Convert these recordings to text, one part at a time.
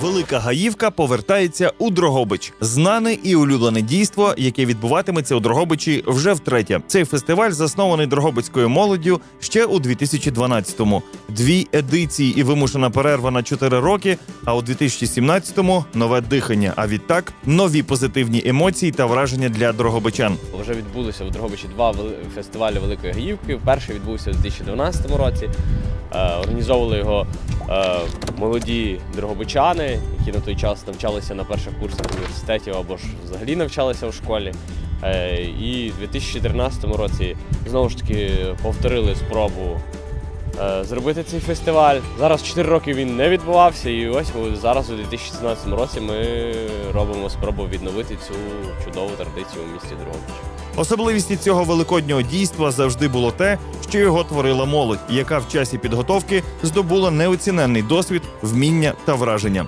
Велика Гаївка повертається у Дрогобич. Знане і улюблене дійство, яке відбуватиметься у Дрогобичі вже втретє. Цей фестиваль заснований дрогобицькою молоддю ще у 2012-му. Дві едиції і вимушена перерва на 4 роки. А у 2017-му нове дихання. А відтак нові позитивні емоції та враження для дрогобичан. Вже відбулося в Дрогобичі два фестивалі Великої Гаївки. Перший відбувся у 2012 році. Е, Організовували його молоді дрогобичани, які на той час навчалися на перших курсах університетів або ж взагалі навчалися у школі. Е, І в 2014 році знову ж таки повторили спробу е, зробити цей фестиваль. Зараз 4 роки він не відбувався, і ось зараз у 2017 році ми робимо спробу відновити цю чудову традицію у місті Дрогобич. Особливістю цього великоднього дійства завжди було те, що його творила молодь, яка в часі підготовки здобула неоціненний досвід, вміння та враження.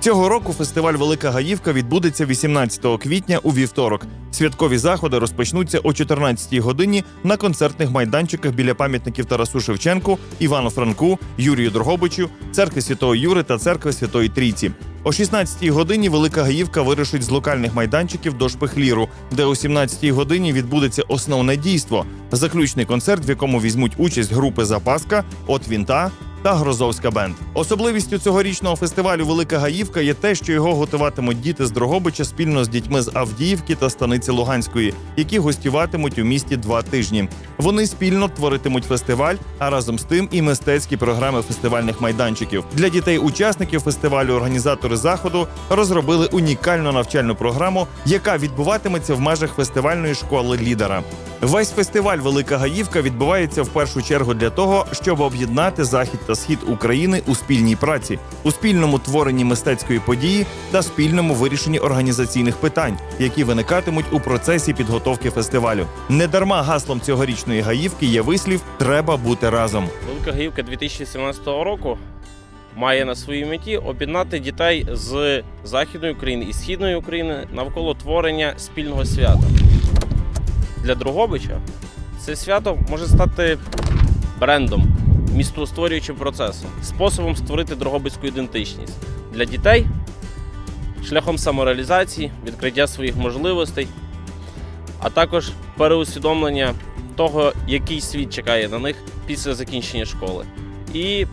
Цього року фестиваль Велика Гаївка відбудеться 18 квітня у вівторок. Святкові заходи розпочнуться о 14-й годині на концертних майданчиках біля пам'ятників Тарасу Шевченку, Івану Франку, Юрію Дрогобичу, церкви Святого Юри та церкви Святої Трійці. О 16-й годині Велика Гаївка вирушить з локальних майданчиків до Шпихліру, де о 17-й годині відбудеться основне дійство заключний концерт, в якому візьмуть участь групи Запаска, От Вінта та Грозовська бенд. Особливістю цьогорічного фестивалю Велика Гаївка є те, що його готуватимуть діти з Дрогобича спільно з дітьми з Авдіївки та станиці Луганської, які гостюватимуть у місті два тижні. Вони спільно творитимуть фестиваль, а разом з тим і мистецькі програми фестивальних майданчиків. Для дітей-учасників фестивалю організатори заходу розробили унікальну навчальну програму, яка відбуватиметься в межах фестивальної школи лідера. Весь фестиваль Велика Гаївка відбувається в першу чергу для того, щоб об'єднати захід та схід України у спільній праці, у спільному творенні мистецької події та спільному вирішенні організаційних питань, які виникатимуть у процесі підготовки фестивалю. Недарма гаслом цьогорічної гаївки є вислів Треба бути разом. Велика Гаївка 2017 року має на своїй меті об'єднати дітей з Західної України і Східної України навколо творення спільного свята. Для Дрогобича це свято може стати брендом, містостворюючим процесом, способом створити дрогобицьку ідентичність для дітей шляхом самореалізації, відкриття своїх можливостей, а також переусвідомлення того, який світ чекає на них після закінчення школи, і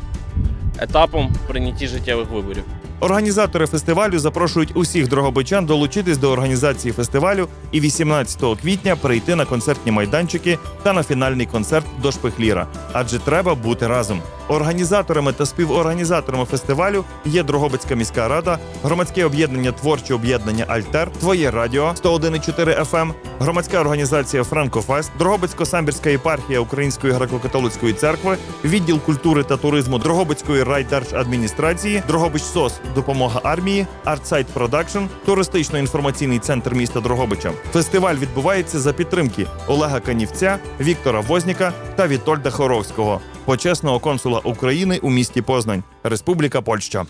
етапом в прийнятті життєвих виборів. Організатори фестивалю запрошують усіх дрогобичан долучитись до організації фестивалю і 18 квітня прийти на концертні майданчики та на фінальний концерт до Шпихліра. Адже треба бути разом. Організаторами та співорганізаторами фестивалю є Дрогобицька міська рада, громадське об'єднання Творче об'єднання Альтер, Твоє радіо 101,4 FM, громадська організація Франкофест, Дрогобицько-самбірська єпархія Української греко-католицької церкви, відділ культури та туризму Дрогобицької райдержадміністрації, Дрогобич СОС, допомога армії, Артсайт Продакшн, туристично-інформаційний центр міста Дрогобича. Фестиваль відбувається за підтримки Олега Канівця, Віктора Возніка та Вітольда Хоровського, почесного консула України у місті Познань, Республіка Польща.